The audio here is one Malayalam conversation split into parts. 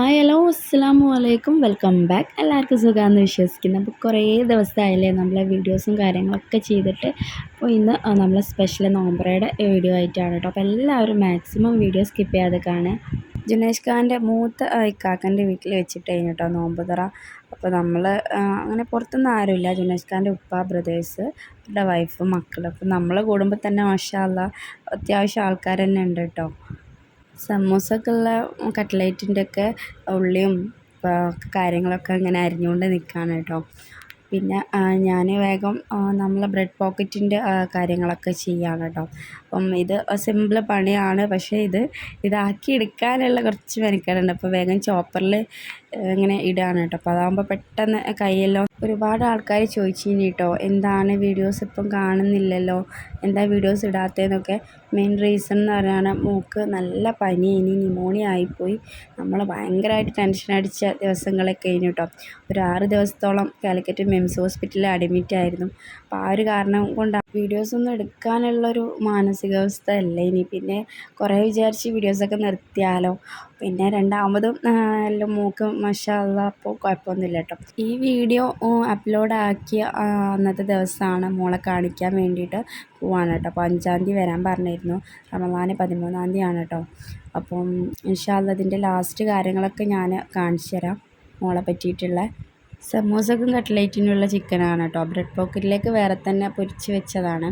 ഹായ് ഹലോ അസ്സാമു അലൈക്കും വെൽക്കം ബാക്ക് എല്ലാവർക്കും സുഖമാണെന്ന് വിശ്വസിക്കുന്നു. അപ്പോൾ കുറേ ദിവസമായില്ലേ നമ്മളെ വീഡിയോസും കാര്യങ്ങളൊക്കെ ചെയ്തിട്ട്. അപ്പോൾ ഇന്ന് നമ്മളെ സ്പെഷ്യൽ നോമ്പറയുടെ വീഡിയോ ആയിട്ടാണ് കേട്ടോ. അപ്പോൾ എല്ലാവരും മാക്സിമം വീഡിയോ സ്കിപ്പ് ചെയ്യാതെ കാണുക. ജുനേഷ് ഖാന്റെ മൂത്ത ഇക്കാക്കന്റെ വീട്ടിൽ വെച്ചിട്ട് കേട്ടോ നോമ്പ് തുറ അപ്പോൾ നമ്മൾ അങ്ങനെ പുറത്തുനിന്ന് ആരുമില്ല. ജുനേഷ് ഖാന്റെ ഉപ്പ ബ്രദേഴ്സ് അവരുടെ വൈഫ് മക്കൾ അപ്പോൾ നമ്മൾ കൂടുമ്പോൾ തന്നെ മാഷാല്ല അത്യാവശ്യം ആൾക്കാർ തന്നെ ഉണ്ട് കേട്ടോ. സമൂസക്കുള്ള കട്ട്ലേറ്റിന്റെ ഒക്കെ ഉള്ളിയും കാര്യങ്ങളൊക്കെ ഇങ്ങനെ അരിഞ്ഞുകൊണ്ട് നിൽക്കുകയാണ് കേട്ടോ. പിന്നെ ഞാൻ വേഗം നമ്മളെ ബ്രെഡ് പോക്കറ്റിന്റെ കാര്യങ്ങളൊക്കെ ചെയ്യുകയാണ് കേട്ടോ. അപ്പം ഇത് സിമ്പിൾ പണിയാണ്. പക്ഷേ ഇത് ഇതാക്കി എടുക്കാനുള്ള കുറച്ച് മെനക്കേടുണ്ട്. അപ്പോൾ വേഗം ചോപ്പറിൽ ഇങ്ങനെ ഇടുകയാണ് കേട്ടോ. അപ്പോൾ അതാകുമ്പോൾ പെട്ടെന്ന് കൈയെല്ലാം ഒരുപാട് ആൾക്കാർ ചോദിച്ചിനി കേട്ടോ എന്താണ് വീഡിയോസ് ഇപ്പം കാണുന്നില്ലല്ലോ? എന്താ വീഡിയോസ് ഇടാത്തതെന്നൊക്കെ മെയിൻ റീസൺ എന്ന് പറയുകയാണ് മൂക്ക് നല്ല പനി ഇനി ന്യൂമോണിയ ആയിപ്പോയി. നമ്മൾ ഭയങ്കരമായിട്ട് ടെൻഷൻ അടിച്ച ദിവസങ്ങളൊക്കെ കഴിഞ്ഞു കേട്ടോ ഒരു ആറ് ദിവസത്തോളം കാലിക്കറ്റ് മിംസ് ഹോസ്പിറ്റലിൽ അഡ്മിറ്റ് ആയിരുന്നു. അപ്പോൾ ആ ഒരു കാരണം കൊണ്ട് വീഡിയോസ് ഒന്നും എടുക്കാനുള്ളൊരു മാനസികാവസ്ഥ അല്ല ഇനി പിന്നെ കുറേ വിചാരിച്ച് വീഡിയോസൊക്കെ നിർത്തിയാലോ? പിന്നെ രണ്ടാമതും എല്ലാം മൂക്ക് മഷാല്ല അപ്പോൾ കുഴപ്പമൊന്നുമില്ല കേട്ടോ. ഈ വീഡിയോ അപ്ലോഡ് ആക്കിയ അന്നത്തെ ദിവസമാണ് മോളെ കാണിക്കാൻ വേണ്ടിയിട്ട് പോവാണ് കേട്ടോ. അപ്പോൾ അഞ്ചാം തീയതി വരാൻ പറഞ്ഞിരുന്നു. റമദാന് പതിമൂന്നാം തീയതിയാണ് കേട്ടോ. അപ്പം ഇൻഷാല്ല അതിന്റെ ലാസ്റ്റ് കാര്യങ്ങളൊക്കെ ഞാൻ കാണിച്ചു തരാം മോളെ പറ്റിയിട്ടുള്ള സമൂസക്കും കട്ട്ലേറ്റിനുള്ള ചിക്കനാണ് കേട്ടോ. ബ്രെഡ് പോക്കറ്റിലേക്ക് വേറെ തന്നെ പൊരിച്ച് വെച്ചതാണ്.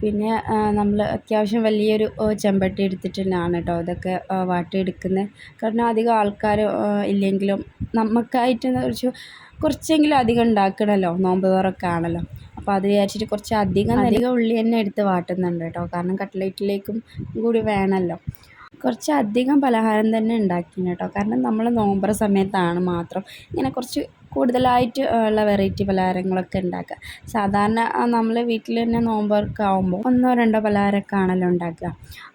പിന്നെ നമ്മൾ അത്യാവശ്യം വലിയൊരു ചെമ്പട്ടി എടുത്തിട്ടാണ് കേട്ടോ. ഇതൊക്കെ വാട്ടിയെടുക്കുന്നത്. കാരണം അധികം ആൾക്കാർ ഇല്ലെങ്കിലും നമുക്കായിട്ട് കുറച്ച് കുറച്ചെങ്കിലും അധികം ഉണ്ടാക്കണമല്ലോ നോമ്പ് തുറക്കെ ആണല്ലോ. അപ്പോൾ അത് വിചാരിച്ചിട്ട് കുറച്ച് അധികം അധികം ഉള്ളി തന്നെ എടുത്ത് വാട്ടുന്നുണ്ട് കേട്ടോ. കാരണം കട്ട്ലേറ്റിലേക്കും കൂടി വേണമല്ലോ കുറച്ച് അധികം പലഹാരം തന്നെ ഉണ്ടാക്കിന് കേട്ടോ. കാരണം നമ്മൾ നോമ്പറ സമയത്താണ് മാത്രം ഇങ്ങനെ കുറച്ച് കൂടുതലായിട്ട് ഉള്ള വെറൈറ്റി പലഹാരങ്ങളൊക്കെ ഉണ്ടാക്കുക. സാധാരണ നമ്മൾ വീട്ടിൽ തന്നെ നോമ്പൊക്കെ ആകുമ്പോൾ ഒന്നോ രണ്ടോ പലഹാരമൊക്കെ ആണല്ലോ ഉണ്ടാക്കുക.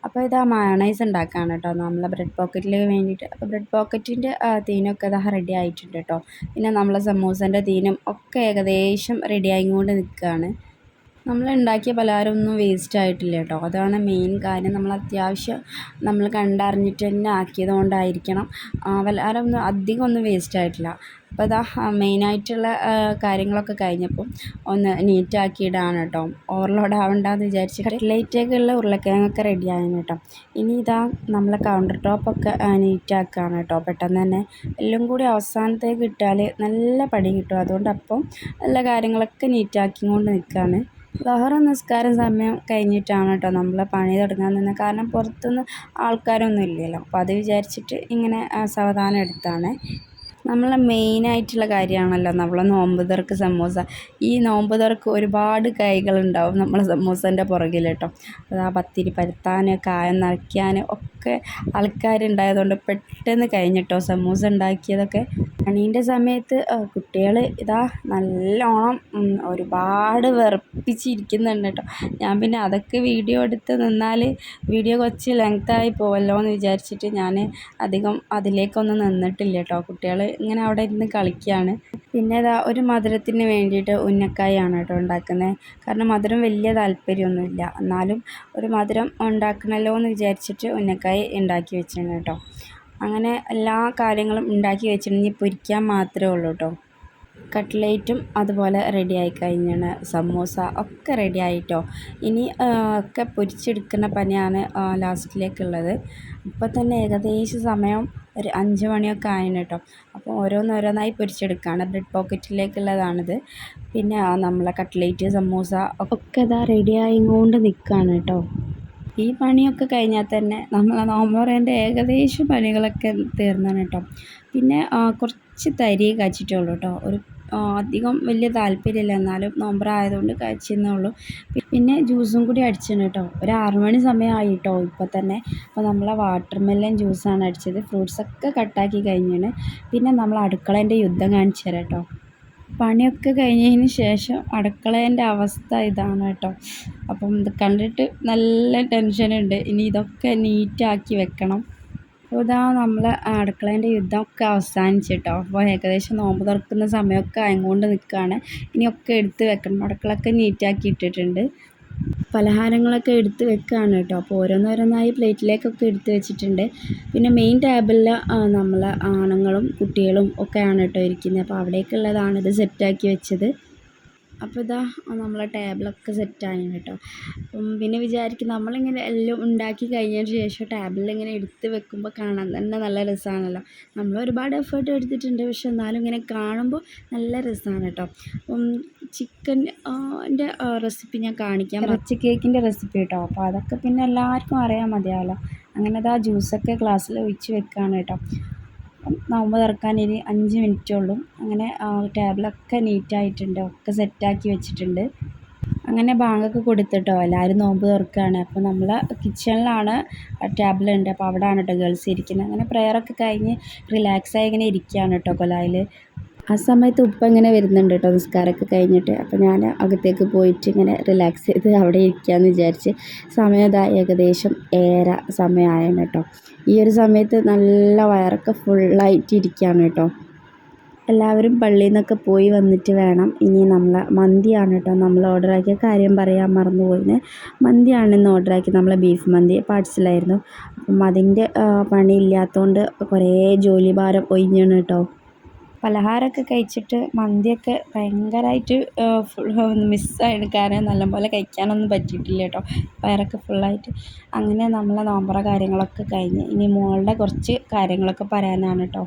അപ്പോൾ ഇതാ മയണൈസ് ഉണ്ടാക്കുകയാണ് കേട്ടോ. നമ്മൾ ബ്രെഡ് പോക്കറ്റിൽ വേണ്ടിയിട്ട്. അപ്പോൾ ബ്രെഡ് പോക്കറ്റിന്റെ തീനൊക്കെ ഇതാ റെഡി ആയിട്ടുണ്ട് കേട്ടോ. പിന്നെ നമ്മളെ സമൂസേന്റെ തീനും ഒക്കെ ഏകദേശം റെഡി ആയിക്കൊണ്ട് നിൽക്കുകയാണ്. നമ്മൾ ഉണ്ടാക്കിയ പലഹാരം ഒന്നും വേസ്റ്റ് ആയിട്ടില്ല കേട്ടോ. അതാണ് മെയിൻ കാര്യം. നമ്മൾ അത്യാവശ്യം നമ്മൾ കണ്ടറിഞ്ഞിട്ട് തന്നെ ആക്കിയത് കൊണ്ടായിരിക്കണം പലഹാരം ഒന്നും അധികം ഒന്നും വേസ്റ്റ് ആയിട്ടില്ല. അപ്പോൾ ഇതാ മെയിനായിട്ടുള്ള കാര്യങ്ങളൊക്കെ കഴിഞ്ഞപ്പം ഒന്ന് നീറ്റാക്കിയിടാണ് കേട്ടോ. ഓവർലോഡ് ആവണ്ടെന്ന് വിചാരിച്ച് കട്ട്ലേറ്റൊക്കെയുള്ള ഉരുളക്കിഴങ്ങൊക്കെ റെഡി ആയിരുന്നു കേട്ടോ. ഇനി ഇതാ നമ്മളെ കൗണ്ടർ ടോപ്പൊക്കെ നീറ്റാക്കുകയാണ് കേട്ടോ. പെട്ടെന്ന് തന്നെ എല്ലാം കൂടി അവസാനത്തേക്ക് ഇട്ടാൽ നല്ല പണി കിട്ടും. അതുകൊണ്ട് അപ്പം എല്ലാ കാര്യങ്ങളൊക്കെ നീറ്റാക്കി കൊണ്ട് നിൽക്കുകയാണ് ലഹറ നിസ്കാരം സമയം കഴിഞ്ഞിട്ടാണ് കേട്ടോ നമ്മൾ പണി തുടങ്ങാൻ നിന്നത് കാരണം പുറത്തുനിന്ന് ആൾക്കാരൊന്നും ഇല്ലല്ലോ. അപ്പോൾ അത് വിചാരിച്ചിട്ട് ഇങ്ങനെ സാവധാനം എടുത്താണ്. നമ്മളെ മെയിനായിട്ടുള്ള കാര്യമാണല്ലോ നമ്മളെ നോമ്പ് തുറക്ക് സമൂസ. ഈ നോമ്പ് തുറക്ക് ഒരുപാട് കൈകളുണ്ടാവും നമ്മളെ സമൂസന്റെ പുറകിൽ കേട്ടോ. അത് ആ പത്തിരി പരത്താൻ കായം നിറയ്ക്കാൻ ഒക്കെ ആൾക്കാരുണ്ടായതുകൊണ്ട് പെട്ടെന്ന് കഴിഞ്ഞിട്ടോ സമൂസ ഉണ്ടാക്കിയതൊക്കെ. പണീന്റെ സമയത്ത് കുട്ടികൾ ഇതാ നല്ലോണം ഒരുപാട് വെറുപ്പിച്ചിരിക്കുന്നുണ്ട് കേട്ടോ ഞാൻ പിന്നെ അതൊക്കെ വീഡിയോ എടുത്ത് നിന്നാൽ വീഡിയോ കുറച്ച് ലെങ്തായി പോവല്ലോ എന്ന് വിചാരിച്ചിട്ട് ഞാൻ അധികം അതിലേക്കൊന്നും നിന്നിട്ടില്ല കേട്ടോ കുട്ടികൾ ഇങ്ങനെ അവിടെ ഇരുന്ന് കളിക്കുകയാണ് പിന്നെ ഇതാ ഒരു മധുരത്തിന് വേണ്ടിയിട്ട് ഉന്നക്കായാണ് കേട്ടോ ഉണ്ടാക്കുന്നത്. കാരണം മധുരം വലിയ താല്പര്യമൊന്നുമില്ല. എന്നാലും ഒരു മധുരം ഉണ്ടാക്കണമല്ലോ എന്ന് വിചാരിച്ചിട്ട് ഉന്നക്കായ ഉണ്ടാക്കി വെച്ചിട്ടുണ്ട് കേട്ടോ അങ്ങനെ എല്ലാ കാര്യങ്ങളും ഉണ്ടാക്കി വെച്ചിട്ടുണ്ടെങ്കിൽ പൊരിക്കാൻ മാത്രമേ ഉള്ളൂ കേട്ടോ കട്ട്ലേറ്റും അതുപോലെ റെഡി ആയി കഴിഞ്ഞാണ്. സമൂസ ഒക്കെ റെഡി ആയിട്ടോ ഇനി ഒക്കെ പൊരിച്ചെടുക്കുന്ന പണിയാണ് ലാസ്റ്റിലേക്കുള്ളത് ഇപ്പോൾ തന്നെ ഏകദേശം സമയം ഒരു അഞ്ച് മണിയൊക്കെ ആയിന് കേട്ടോ അപ്പോൾ ഓരോന്നോരോന്നായി പൊരിച്ചെടുക്കുകയാണ് ബ്രെഡ് പോക്കറ്റിലേക്കുള്ളതാണിത് പിന്നെ നമ്മളെ കട്ട്ലേറ്റ് സമൂസ ഒക്കെ ഇതാ റെഡി ആയിക്കൊണ്ട് നിൽക്കുകയാണ് കേട്ടോ ഈ പണിയൊക്കെ കഴിഞ്ഞാൽ തന്നെ നമ്മളെ പറയേണ്ട ഏകദേശം പണികളൊക്കെ തീർന്നാണ് കേട്ടോ. പിന്നെ കുറച്ച് തരി കാച്ചിട്ടുള്ളൂ കേട്ടോ. ഒരു അധികം വലിയ താല്പര്യമില്ല. എന്നാലും നോമ്പറായതുകൊണ്ട് കഴിച്ചെന്നേ ഉള്ളൂ. പിന്നെ ജ്യൂസും കൂടി അടിച്ചിട്ടുണ്ട് കേട്ടോ. ഒരു ആറുമണി സമയമായി കേട്ടോ ഇപ്പോൾ തന്നെ. അപ്പോൾ നമ്മളെ വാട്ടർ മെല്ലൻ ജ്യൂസാണ് അടിച്ചത്. ഫ്രൂട്ട്സൊക്കെ കട്ടാക്കി കഴിഞ്ഞാണ്. പിന്നെ നമ്മൾ അടുക്കളേന്റെ യുദ്ധം കാണിച്ചു തരാം കേട്ടോ. പണിയൊക്കെ കഴിഞ്ഞതിന് ശേഷം അടുക്കളേന്റെ അവസ്ഥ ഇതാണ് കേട്ടോ. അപ്പം ഇത് കണ്ടിട്ട് നല്ല ടെൻഷനുണ്ട് ഇനി ഇതൊക്കെ നീറ്റാക്കി വെക്കണം. അപ്പോൾ ഇതാ നമ്മൾ അടുക്കളേന്റെ യുദ്ധമൊക്കെ അവസാനിച്ചു കേട്ടോ അപ്പോൾ ഏകദേശം നോമ്പ് തുറക്കുന്ന സമയമൊക്കെ ആയതുകൊണ്ട് നിൽക്കുകയാണ്. ഇനിയൊക്കെ എടുത്ത് വെക്കണം. അടുക്കളൊക്കെ നീറ്റാക്കി ഇട്ടിട്ടുണ്ട്. പലഹാരങ്ങളൊക്കെ എടുത്ത് വെക്കുകയാണ് കേട്ടോ. അപ്പോൾ ഓരോന്നോരോന്നായി പ്ലേറ്റിലേക്കൊക്കെ എടുത്ത് വെച്ചിട്ടുണ്ട്. പിന്നെ മെയിൻ ടേബിളിൽ നമ്മൾ ആണുങ്ങളും കുട്ടികളും ഒക്കെയാണ് കേട്ടോ ഇരിക്കുന്നത്. അപ്പോൾ അവിടേക്കുള്ളതാണ് ഇത് സെറ്റാക്കി വെച്ചത്. അപ്പോൾ ഇതാ നമ്മളെ ടേബിളൊക്കെ സെറ്റായി കേട്ടോ. അപ്പം പിന്നെ വിചാരിക്കും നമ്മളിങ്ങനെ എല്ലാം ഉണ്ടാക്കി കഴിഞ്ഞതിന് ശേഷം ടേബിളിൽ ഇങ്ങനെ എടുത്ത് വെക്കുമ്പോൾ കാണാൻ തന്നെ നല്ല രസമാണല്ലോ. നമ്മൾ ഒരുപാട് എഫേർട്ട് എടുത്തിട്ടുണ്ട് പക്ഷെ എന്നാലും ഇങ്ങനെ കാണുമ്പോൾ നല്ല രസമാണ് കേട്ടോ. ചിക്കൻ ന്റെ റെസിപ്പി ഞാൻ കാണിക്കാം. ഇറച്ചി കേക്കിന്റെ റെസിപ്പി കേട്ടോ. അപ്പോൾ അതൊക്കെ പിന്നെ എല്ലാവർക്കും അറിയാൻ മതിയാവല്ലോ. അങ്ങനെ അത് ആ ജ്യൂസൊക്കെ ഗ്ലാസ്സിൽ ഒഴിച്ച് വെക്കുകയാണ് കേട്ടോ. നോമ്പ് തുറക്കാൻ ഇനി അഞ്ച് മിനിറ്റേ ഉള്ളൂ. അങ്ങനെ ടേബിളൊക്കെ നീറ്റായിട്ടുണ്ട്. ഒക്കെ സെറ്റാക്കി വെച്ചിട്ടുണ്ട്. അങ്ങനെ ബാങ്കൊക്കെ കൊടുത്തിട്ടോ. എല്ലാവരും നോമ്പ് തുറക്കുകയാണ് അപ്പോൾ നമ്മൾ കിച്ചണിലാണ് ടേബിളുണ്ട്. അപ്പോൾ അവിടെയാണ് കേട്ടോ ഗേൾസ് ഇരിക്കുന്നത്. അങ്ങനെ പ്രെയറൊക്കെ കഴിഞ്ഞ് റിലാക്സായി ഇങ്ങനെ ഇരിക്കുകയാണ് കേട്ടോ കൊലായിൽ. ആ സമയത്ത് ഉപ്പ ഇങ്ങനെ വരുന്നുണ്ട് കേട്ടോ നിസ്കാരമൊക്കെ കഴിഞ്ഞിട്ട്. അപ്പോൾ ഞാൻ അകത്തേക്ക് പോയിട്ട് ഇങ്ങനെ റിലാക്സ് ചെയ്ത് അവിടെ ഇരിക്കാമെന്ന് വിചാരിച്ച് സമയം ഏകദേശം ഏറെ സമയമായാണ് കേട്ടോ. ഈ ഒരു സമയത്ത് നല്ല വയറൊക്കെ ഫുള്ളായിട്ട് ഇരിക്കുകയാണ് കേട്ടോ. എല്ലാവരും പള്ളിയിൽ നിന്നൊക്കെ പോയി വന്നിട്ട് വേണം. ഇനി നമ്മൾ മന്തിയാണ് കേട്ടോ. നമ്മൾ ഓർഡറാക്കിയ കാര്യം പറയാൻ മറന്നുപോയിന്. മന്തിയാണ് ഇന്ന് ഓർഡറാക്കി നമ്മൾ ബീഫ് മന്തി പാഴ്സലായിരുന്നു അപ്പം അതിന്റെ പണി ഇല്ലാത്തതുകൊണ്ട് കുറേ ജോലി ഭാരം ഒഴിഞ്ഞാണ് കേട്ടോ. പലഹാരമൊക്കെ കഴിച്ചിട്ട് മന്തിയൊക്കെ ഭയങ്കരമായിട്ട് ഫുൾ മിസ്സായിട്ട് കാരണം നല്ലപോലെ കഴിക്കാനൊന്നും പറ്റിയിട്ടില്ല കേട്ടോ. വയറൊക്കെ ഫുള്ളായിട്ട് അങ്ങനെ നമ്മളെ നോമ്പറ കാര്യങ്ങളൊക്കെ കഴിഞ്ഞ് ഇനി മോളുടെ കുറച്ച് കാര്യങ്ങളൊക്കെ പറയാനാണ് കേട്ടോ.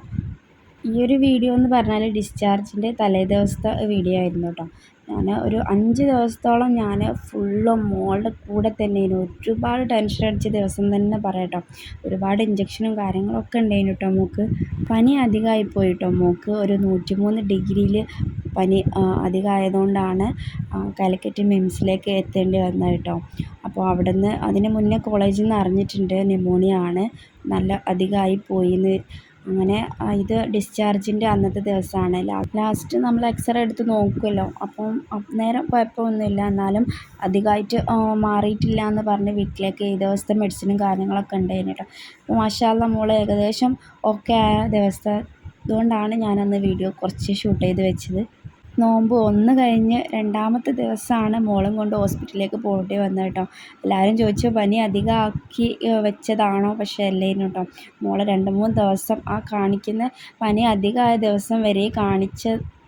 ഈ ഒരു വീഡിയോ എന്ന് പറഞ്ഞാൽ ഡിസ്ചാർജിന്റെ തലേ ദിവസത്തെ വീഡിയോ ആയിരുന്നു കേട്ടോ ഞാൻ ഒരു അഞ്ച് ദിവസത്തോളം ഞാൻ ഫുള്ളും മോളുടെ കൂടെ തന്നെ ഒരുപാട് ടെൻഷൻ അടിച്ച ദിവസം തന്നെ പറയട്ടോ ഒരുപാട് ഇഞ്ചക്ഷനും കാര്യങ്ങളൊക്കെ ഉണ്ടായിരുന്നു കേട്ടോ മോക്ക്. പനി അധികമായി പോയി കേട്ടോ മോൾക്ക് ഒരു നൂറ്റി മൂന്ന് ഡിഗ്രിയിൽ പനി അധികമായതുകൊണ്ടാണ് കാലിക്കറ്റ് മിംസിലേക്ക് എത്തേണ്ടി വന്നത് കേട്ടോ അപ്പോൾ അവിടെ നിന്ന് അതിന് മുന്നേ കോളേജിൽ നിന്ന് അറിഞ്ഞിട്ടുണ്ട്. ന്യൂമോണിയ ആണ്. നല്ല അധികമായി പോയി എന്ന് അങ്ങനെ ഇത് ഡിസ്ചാർജിന്റെ അന്നത്തെ ദിവസമാണ്. ലാസ്റ്റ് നമ്മൾ എക്സ്റേ എടുത്ത് നോക്കുമല്ലോ അപ്പം നേരെ കുഴപ്പമൊന്നുമില്ല. എന്നാലും അധികമായിട്ട് മാറിയിട്ടില്ല എന്ന് പറഞ്ഞ് വീട്ടിലേക്ക് ഈ ദിവസത്തെ മെഡിസിനും കാര്യങ്ങളൊക്കെ ഉണ്ടായിരുന്നു കേട്ടോ. അപ്പോൾ മാഷാല്ല മോൾ ഏകദേശം ഓക്കെ ആയ ദിവസം അതുകൊണ്ടാണ് ഞാനന്ന് വീഡിയോ കുറച്ച് ഷൂട്ട് ചെയ്ത് വെച്ചത്. നോമ്പ് ഒന്ന് കഴിഞ്ഞ് രണ്ടാമത്തെ ദിവസമാണ് മോളും കൊണ്ട് ഹോസ്പിറ്റലിലേക്ക് പോകേണ്ടി വന്നത് കേട്ടോ. എല്ലാവരും ചോദിച്ചു പനി അധികമാക്കി വെച്ചതാണോ? പക്ഷേ അല്ലേനു കേട്ടോ. മോളെ രണ്ട് മൂന്ന് ദിവസം ആ കാണിക്കുന്ന പനി അധികമായ ദിവസം വരെ കാണിച്ച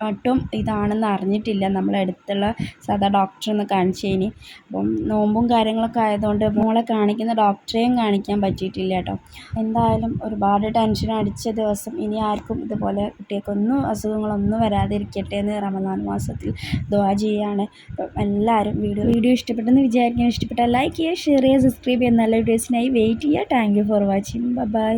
ഒട്ടും ഇതാണെന്ന് അറിഞ്ഞിട്ടില്ല. നമ്മൾ അടുത്തുള്ള സാധാ ഡോക്ടറെ ഒന്ന് കാണിച്ചതിന് അപ്പം നോമ്പും കാര്യങ്ങളൊക്കെ ആയതുകൊണ്ട് മോളെ കാണിക്കുന്ന ഡോക്ടറെയും കാണിക്കാൻ പറ്റിയിട്ടില്ല കേട്ടോ. എന്തായാലും ഒരുപാട് ടെൻഷൻ അടിച്ച ദിവസം ഇനി ആർക്കും ഇതുപോലെ കുട്ടികൾക്കൊന്നും അസുഖങ്ങളൊന്നും വരാതിരിക്കട്ടെ എന്ന് റമദാൻ മാസത്തിൽ ദ്വാ ചെയ്യാണ്. അപ്പം എല്ലാവരും വീഡിയോ വീഡിയോ ഇഷ്ടപ്പെട്ടെന്ന് വിചാരിക്കാൻ ഇഷ്ടപ്പെട്ടാൽ ലൈക്ക് ചെയ്യുക ഷെയർ ചെയ്യുക സബ്സ്ക്രൈബ് ചെയ്യുക. നല്ല വീഡിയോസിനായി വെയിറ്റ് ചെയ്യുക. Thank you for watching bye